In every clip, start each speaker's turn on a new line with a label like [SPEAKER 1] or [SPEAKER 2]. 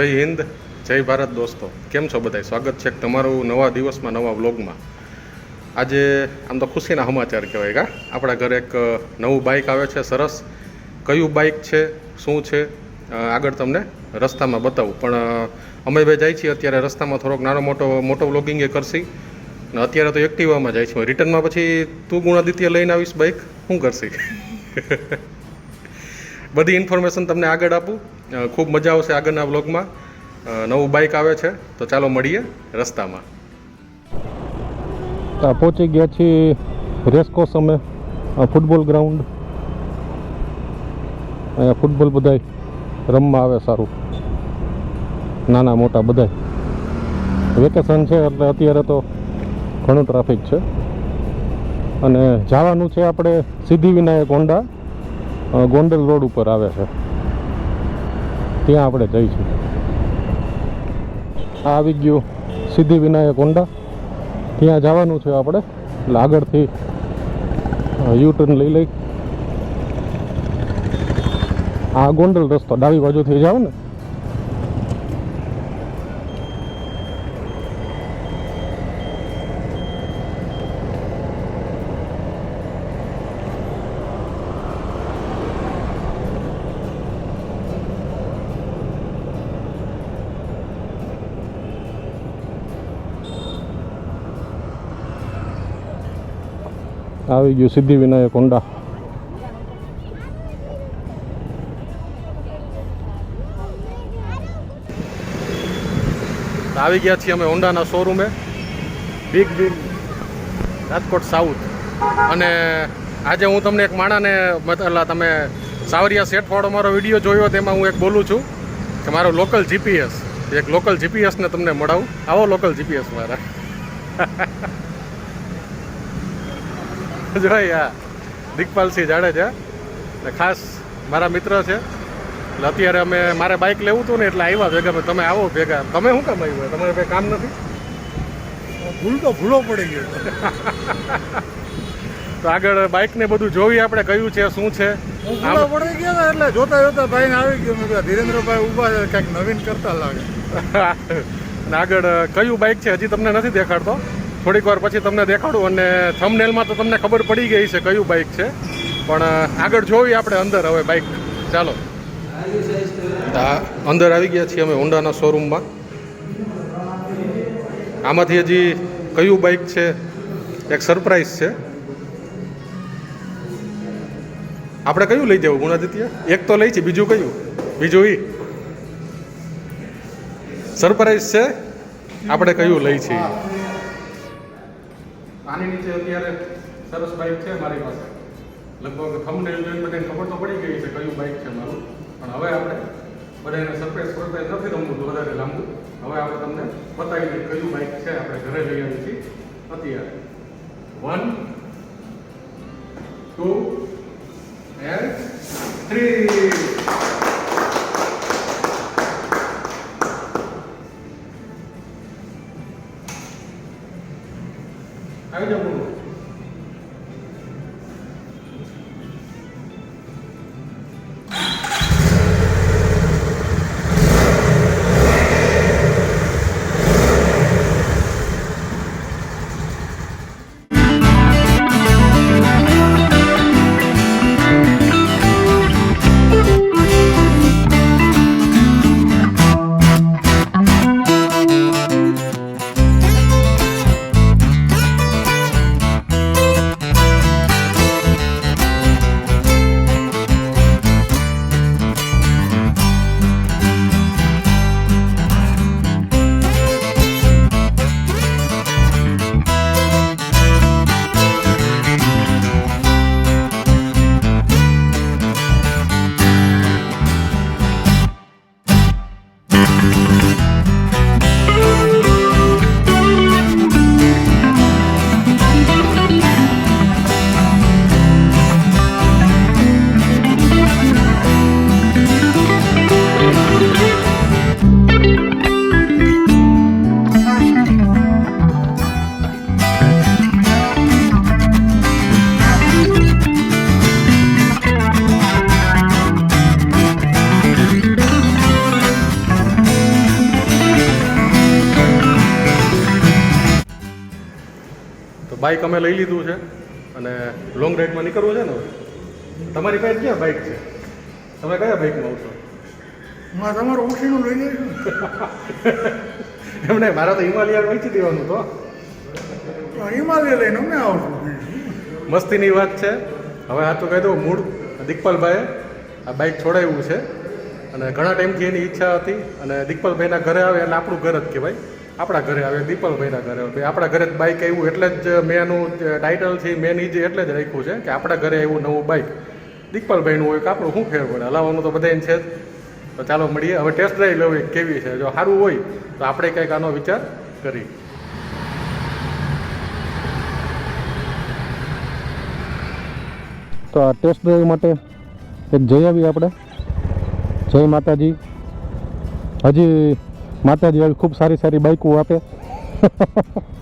[SPEAKER 1] જય હિન્દ, જય ભારત દોસ્તો. કેમ છો બધાય? સ્વાગત છે તમારું નવા દિવસમાં, નવા વ્લોગમાં. આજે આમ તો ખુશીના સમાચાર કહેવાય કા? આપણા ઘરે એક નવું બાઇક આવે છે, સરસ. કયું બાઇક છે, શું છે? આગળ તમને રસ્તામાં બતાવું. પણ અમે બે જાય છીએ અત્યારે રસ્તામાં થોડોક નાનો મોટો મોટો વ્લોગિંગ એ કરશી. અને અત્યારે તો એક્ટિવામાં જાય છે. રિટર્નમાં પછી તું ગુણાદિત્ય લઈને આવીશ બાઇક શું કરશી? બધી ઇન્ફોર્મેશન તમને આગળ આપું. ખૂબ મજા આવશે આગળના બ્લોગમાં નવું બાઇક આવે છે, તો ચાલો મળીએ રસ્તામાં.
[SPEAKER 2] પહોંચી ગયા છીએ રેસકોર્સ અમે ફૂટબોલ ગ્રાઉન્ડ અહીંયા ફૂટબોલ બધાય રમવા આવે સારું. નાના મોટા બધાય. વેકેશન છે એટલે અત્યારે તો ઘણું ટ્રાફિક છે. અને જવાનું છે આપણે સિદ્ધિ વિનાયક હોન્ડા. ગોંડલ રોડ ઉપર આવે છે. ત્યાં આપણે જઈશું. આવી ગયું સિદ્ધિ વિનાયક હોન્ડા. ત્યાં જવાનું છે આપણે. એટલે આગળથી યુ ટર્ન લઈ લઈ. આ ગોંડલ રસ્તો ડાબી બાજુથી જાવ ને. આવી ગયું સિદ્ધિ વિનાયક હોન્ડા.
[SPEAKER 1] આવી ગયા છીએ અમે હોન્ડાના શોરૂમે બિગ બિગ રાજકોટ સાઉથ અને આજે હું તમને એક માણાને મતલબ તમે સાવરિયા સેટવાળો મારો વીડિયો જોયો તેમાં હું એક બોલું છું કે મારો લોકલ જીપીએસ એક લોકલ જીપીએસને તમને મળાવું. આવો લોકલ જીપીએસ મારા. જોઈ આ દિગપાલસિંહ જાડેજા. ને ખાસ મારા મિત્ર છે. એટલે અત્યારે અમે મારે બાઇક લેવું હતું ને એટલે આવ્યા ભેગા મેં તમે આવો ભેગા. તમે શું કામ આવ્યું? તમારે કંઈ કામ નથી?
[SPEAKER 3] ભૂલ તો ભૂલો પડી ગયો
[SPEAKER 1] તો આગળ બાઇક ને બધું જોવી આપણે કયું છે શું છે?
[SPEAKER 3] ભૂલો પડી ગયા એટલે જોતા જોતા ભાઈને આવી ગયો. મેં ધીરેન્દ્રભાઈ ઊભા છે કંઈક નવીન કરતા લાગે.
[SPEAKER 1] અને આગળ કયું બાઇક છે? હજી તમને નથી દેખાડતો? થોડીક વાર પછી તમને દેખાડું અને થમનેલમાં તો તમને ખબર પડી ગઈ છે કયું બાઇક છે. પણ આગળ જોવી આપણે અંદર હવે બાઇક ચાલો. અંદર આવી ગયા છીએ અમે હોન્ડાના શોરૂમમાં આમાંથી હજી કયું બાઇક છે એક સરપ્રાઈઝ છે. આપણે કયું લઈ જવું, ગુણાદિત્ય? એક તો લઈ છે, બીજું કયું? બીજું ઈ. સરપ્રાઈઝ છે. આપણે કયું લઈ છીએ આની નીચે અત્યારે સરસ બાઇક છે મારી પાસે. લગભગ થંબનેલ જોઈને બધાને ખબર તો પડી ગઈ છે કયું બાઇક છે મારું. પણ હવે આપણે બધાને સરપ્રાઈઝ સરપ્રાઈઝ નથી રમવું વધારે લાંબુ. હવે આપણે તમને બતાવી દઈએ કયું બાઇક છે આપણે ઘરે લઈ આવી છીએ. અત્યારે. વન ટુ એન્ડ થ્રી આવી જાઓ બોલો બાઇક અમે લઈ લીધું છે અને લોંગ રાઈડમાં નીકળવું છે ને તમારી પાસે ક્યાં બાઇક છે? તમે કયા બાઇકમાં આવશો
[SPEAKER 3] હું તમારું ઓછીનું લઈ લઈશું
[SPEAKER 1] એમને મારા તો હિમાલયા વેચી દેવાનું તો.
[SPEAKER 3] હિમાલય લઈને અમે આવશું
[SPEAKER 1] મસ્તીની વાત છે. હવે આ તો કહી દઉં મૂળ દિકપાલભાઈએ આ બાઇક છોડાવ્યું છે. અને ઘણા ટાઈમથી એની ઈચ્છા હતી અને દિકપાલભાઈના ઘરે આવે એટલે આપણું ઘર જ કહેવાય. આપણા ઘરે આવે, દીપલભાઈના ઘરે આવે. આપણા ઘરે બાઇક આવ્યું એટલે જ મેં એનું ટાઇટલ છે મેન ઈ જ એટલે જ રાખ્યું છે કે આપણા ઘરે આવ્યું નવું બાઇક દીપલભાઈનું હોય કે આપણું, શું ફેર પડે? હલાવવાનું તો બધાને છે જ. તો ચાલો મળીએ. હવે ટેસ્ટ ડ્રાઈવ લેવી કેવી છે? જો સારું હોય, તો આપણે કંઈક આનો વિચાર કરી
[SPEAKER 2] તો આ ટેસ્ટ ડ્રાઈવ માટે જઈ આવીએ આપણે. જય માતાજી. હજી માતાજી આવી ખૂબ સારી સારી બાઇકો આપે.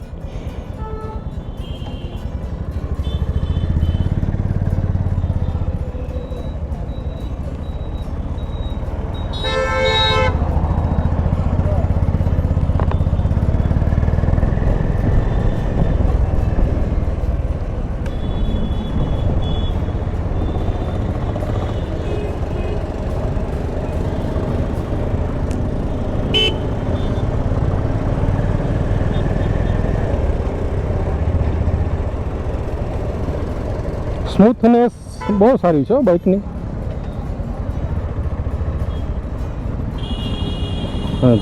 [SPEAKER 2] સ્મૂથનેસ બહુ સારી છે બાઇકની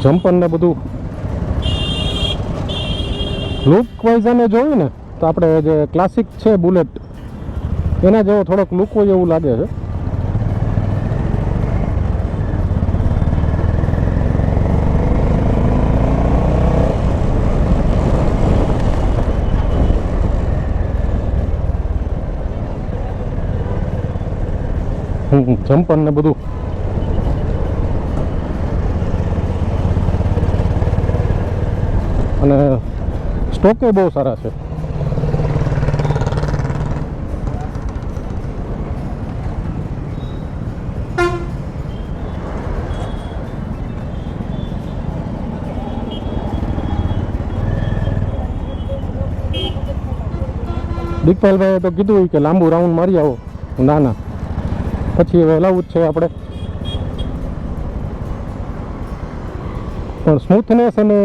[SPEAKER 2] જમ્પર ને બધું. લુક વાઇઝ અમે જોયું ને, તો આપણે જે ક્લાસિક છે બુલેટ એના જેવો થોડોક લુક હોય એવું લાગે છે. જમ્પર ને બધું અને સ્ટોકે બહુ સારા છે. દીપપાલભાઈએ તો કીધું કે લાંબુ રાઉન્ડ મારી આવો. ના ના પછી હવે હલાવવું જ છે આપણે. પણ સ્મૂથનેસ અને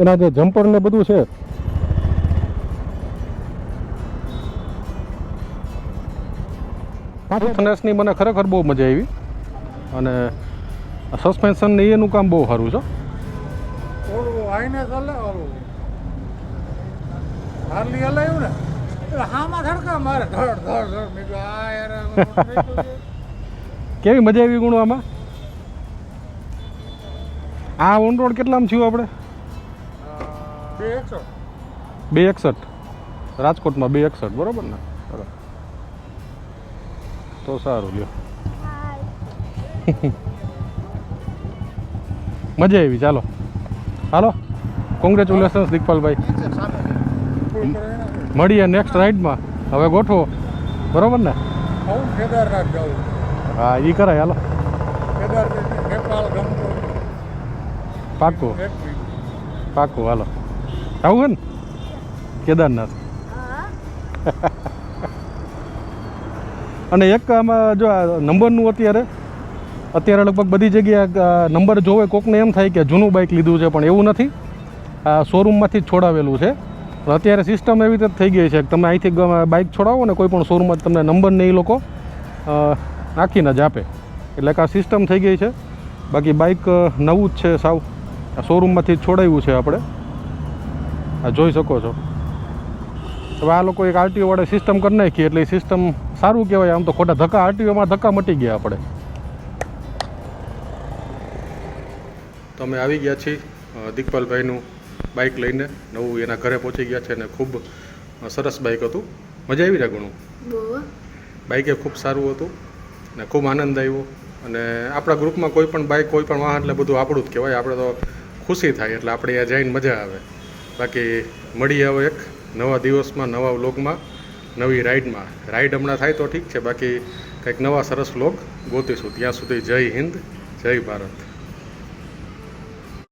[SPEAKER 2] એના જે જમ્પર ને બધું છે સ્મૂથનેસની મને ખરેખર બહુ મજા આવી. અને સસ્પેન્શન ને એનું કામ બહુ સારું છે.
[SPEAKER 3] હાર્લી હલાયું ને? હામાં ધડકા મારે, ધડ ધડ ધડ. મેં આ યાર.
[SPEAKER 2] કેવી મજા આવી ગુણો આમાં આ ઓન રોડ કેટલામાં થયું આપણે?
[SPEAKER 3] બે
[SPEAKER 2] એકસઠ. રાજકોટમાં બે એકસઠ બરોબર ને? તો સારું લ્યો. મજા આવી ચાલો. હાલો. કોંગ્રેચ્યુલેશન્સ દીકપાલભાઈ મળીએ નેક્સ્ટ રાઈડમાં હવે ગોઠવો. બરોબર ને?
[SPEAKER 3] કેદારનાથ જવું
[SPEAKER 2] હા એ કરાય, હાલો.
[SPEAKER 3] પાકું
[SPEAKER 2] પાકું હાલો. આવું ને? કેદારનાથ. અને એક આમાં જો આ નંબરનું અત્યારે અત્યારે લગભગ બધી જગ્યાએ નંબર જોવે, કોકને એમ થાય કે જૂનું બાઇક લીધું છે, પણ એવું નથી. આ શોરૂમમાંથી જ છોડાવેલું છે. અત્યારે સિસ્ટમ એવી રીતે થઈ ગઈ છે કે તમે અહીંથી બાઇક છોડાવો ને, કોઈ પણ શોરૂમમાં તમને નંબર નહીં લોકો નાખીને જ આપે એટલે કે આ સિસ્ટમ થઈ ગઈ છે. બાકી બાઇક નવું જ છે સાવ. આ શોરૂમમાંથી જ છોડાવ્યું છે આપણે. આ જોઈ શકો છો. હવે આ લોકો એક આરટીઓવાળે સિસ્ટમ કરી નાખી એટલે એ સિસ્ટમ સારું કહેવાય. આમ તો ખોટા ધક્કા આરટીઓમાં ધક્કા મટી ગયા આપણે.
[SPEAKER 1] તો અમે આવી ગયા છીએ અ, દિકપાલભાઈનું બાઇક લઈને. નવું એના ઘરે પહોંચી ગયા છે અને ખૂબ સરસ બાઇક હતું. મજા આવી રહ્યા ઘણું? બાઇકે ખૂબ સારું હતું. અને ખૂબ આનંદ આવ્યો. અને આપણા ગ્રુપમાં કોઈ પણ બાઇક કોઈ પણ વાહન, એટલે બધું આપણું જ કહેવાય. આપણે તો ખુશી થાય, એટલે આપણે ત્યાં જઈને મજા આવે. બાકી મળીએ આવો એક નવા દિવસમાં, નવા વ્લોગમાં, નવી રાઈડમાં. રાઈડ હમણાં થાય તો ઠીક છે. બાકી કંઈક નવા સરસ વ્લોગ ગોતીશું. ત્યાં સુધી જય હિન્દ, જય ભારત.